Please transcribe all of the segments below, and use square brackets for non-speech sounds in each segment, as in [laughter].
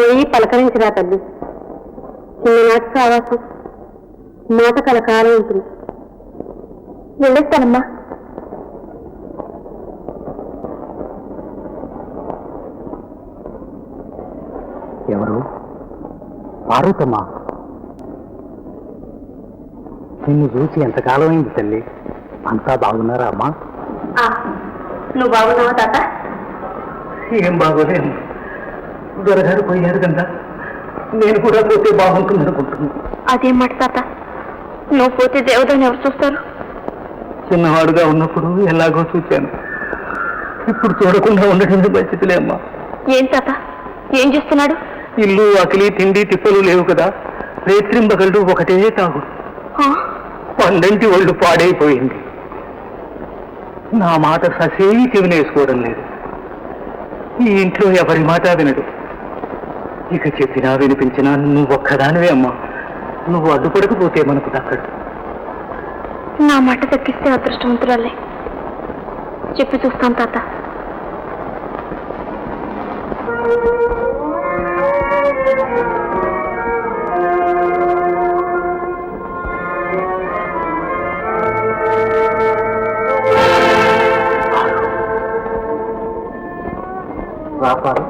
పోయి పలకరించరా తల్లి. చిన్ననాటి సావాసం మాట కలకాలం ఉంటుంది. వెళ్ళొస్తానమ్మా. ఎవరు? పార్వతమ్మ. నిన్ను చూసి ఎంతకాలం అయింది తల్లి? అంతా బాగున్నారా అమ్మా? నువ్వు బాగున్నావా తాత? ఏం బాగోలేదు. దొరగారు పోయారు కదా నేను కూడా పోతే బాగుంటుంది అనుకుంటున్నాను. అదేం మాట తాత? నువ్వు పోతే దేవతని ఎవరు చూస్తారు? చిన్నవాడుగా ఉన్నప్పుడు ఎలాగో చూశాను. ఇప్పుడు చూడకుండా ఉండటం పరిస్థితులే అమ్మా. ఏం తాత? ఏం చేస్తున్నాడు? ఇల్లు అకిలి తిండి తిప్పలు లేవు కదా. రేత్రింబగళ్ళు ఒకటే తాగు ఆ? పండంటి ఒళ్ళు పాడైపోయింది. నా మాట ససేవి చెవినేసుకోవడం లేదు. ఈ ఇంట్లో ఎవరి మాట వినడు. ఇక చెప్పినా వినిపించినా నువ్వు ఒక్కదానివే అమ్మా. నువ్వు అడ్డుపడకపోతే మనకు దక్కడు నా మాట దక్కిస్తే అదృష్టవంతురాలే. చెప్పి చూస్తాను తాత. రాపారు.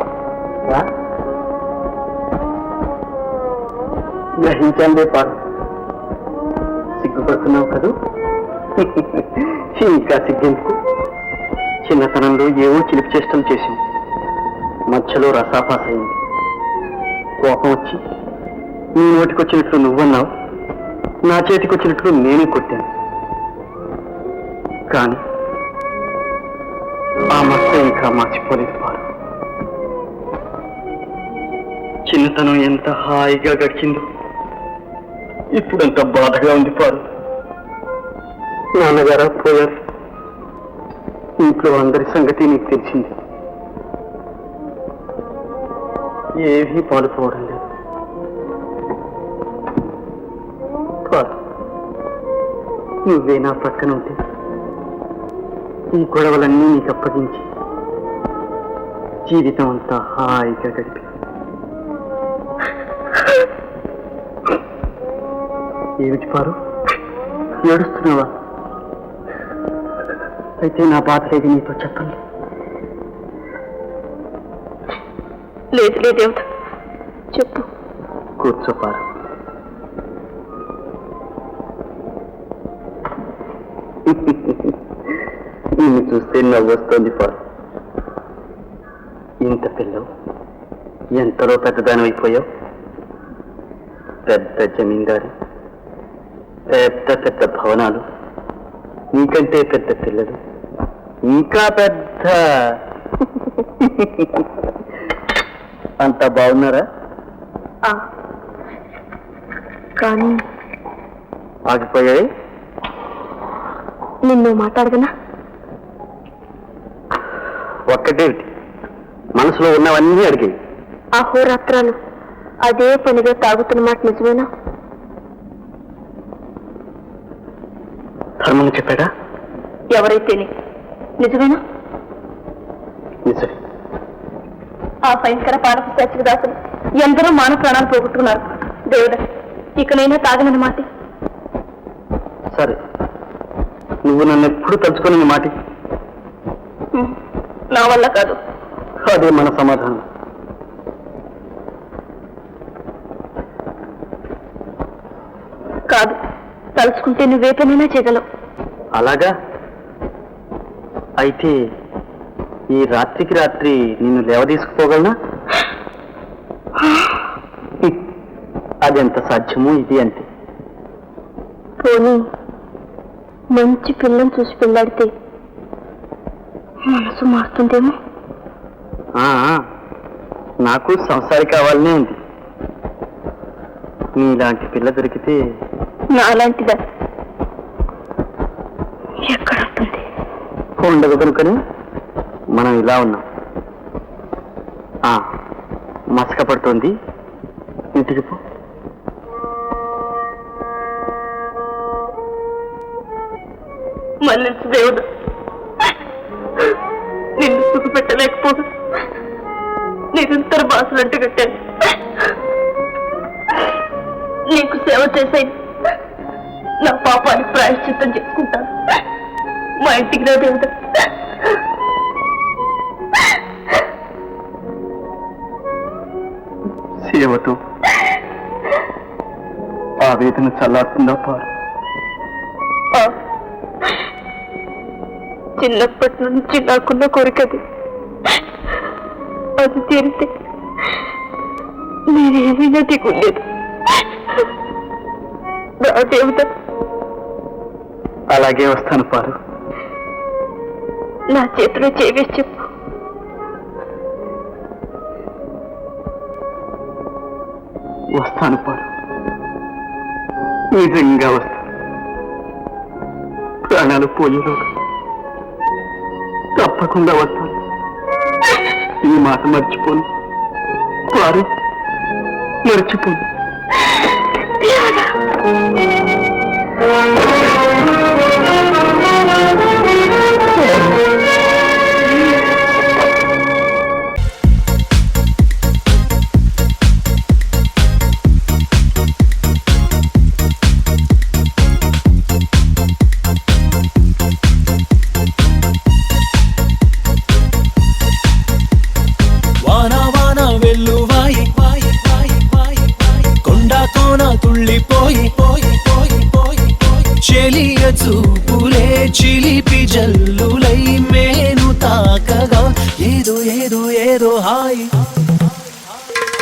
గ్రహించండి పారు సిగ్గుపడుతున్నావు కదూ? ఇంకా సిగ్గెందుకు? చిన్నతనంలో ఏవో చిలిపి చేష్టం చేసింది. మధ్యలో రసాపాస్ అయింది. కోపం వచ్చి నీ నోటికొచ్చినట్లు నువ్వన్నావు నా చేతికొచ్చినట్లు నేనే కొట్టాను. కానీ ఆ మత్త ఇంకా మర్చిపోలేదు వారు చిన్నతనం ఎంత హాయిగా గడిచిందో. ఇప్పుడంత బాధగా ఉంది పారు. నాన్నగారు పోయారు ఇంట్లో అందరి సంగతి నీకు తెలిసింది. ఏమీ పాలుపోవడం లేదు. పాలు నువ్వే నా పక్కన ఉంటే ఈ గొడవలన్నీ నీకు అప్పగించి జీవితం అంతా హాయిగా గడిపి ఏమిటి పారు ఏడుస్తున్నావా? అయితే నా బాధ లేదు నీతో చెప్పండి. లేదు లేదు దేవత చెప్పు. కూర్చో పారు నిన్ను చూస్తే నవ్వొస్తోంది పారు ఇంత పిల్లవు ఎంతలో పెద్దదాని అయిపోయావు పెద్ద జమీందారు. పెద్ద పెద్ద భవనాలు నీకంటే పెద్ద పిల్లలు ఇంకా పెద్ద. అంతా బాగున్నారా? ఆ. కానీ ఆగిపోయాయి? నిన్ను మాట్లాడగనా? ఒక్కటేమిటి మనసులో ఉన్నవన్నీ అడిగాయి. అహోరాత్రాలు అదే పనిగా తాగుతున్న మాట నిజమేనా? ధర్మం చెప్పాడా? ఎవరైతేనే. నిజమేనా? నిజమే. ఆ భయంకర సచ్చిక దాసులు ఎందరో మానవ ప్రాణాలు పోగొట్టుకున్నారు. దేవుడా ఇకనైనా తాగనని మాట. సరే. నువ్వు నన్ను ఎప్పుడు తలుచుకొని నీ మాట. నా వల్ల కాదు. అదే మన సమాధానం. కాదు తలుచుకుంటే నువ్వే పనైనా చేయగలవు. అలాగా? అయితే ఈ రాత్రికి రాత్రి నిన్ను లేవదీసుకుపోగలనా? [sighs] అదెంత సాధ్యమో ఇది అంతే. పోనీ మంచి పిల్లని చూసి పెళ్ళాడితే మనసు మారుతుందేమో? నాకు సంసారి కావాలనే ఉంది. నీలాంటి పిల్ల దొరికితే నాలాంటిదా ఎక్కడ ఉంటుంది ఉండదు కనుకని మనం ఇలా ఉన్నాం. మసక పడుతోంది. ఇంటికి పో. మన్నించు దేవుడు. నిన్ను సుఖ పెట్టలేకపోదు నిరంతర బాసులంటే కట్టాను. నీకు సేవ చేసే నా పాపాన్ని ప్రాయశ్చిత్తం చేసుకుంటాను. మా ఇంటికి రా సేవతో ఆ వేదన చల్లారుతుందా పారు? చిన్నప్పటి నుంచి నాకున్న కోరికది అది. తీరితే నేనేమైనా దిగులేదు నా దేవుడ అలాగే వస్తాను పారు. నా చేతిలో చేవేసి చెప్పు వస్తాను పారు నిజంగా వస్తాను. ప్రాణాలు పోయేలోగా తప్పకుండా వస్తాను. ఈ మాట మర్చిపోను. పారు. మర్చిపోను.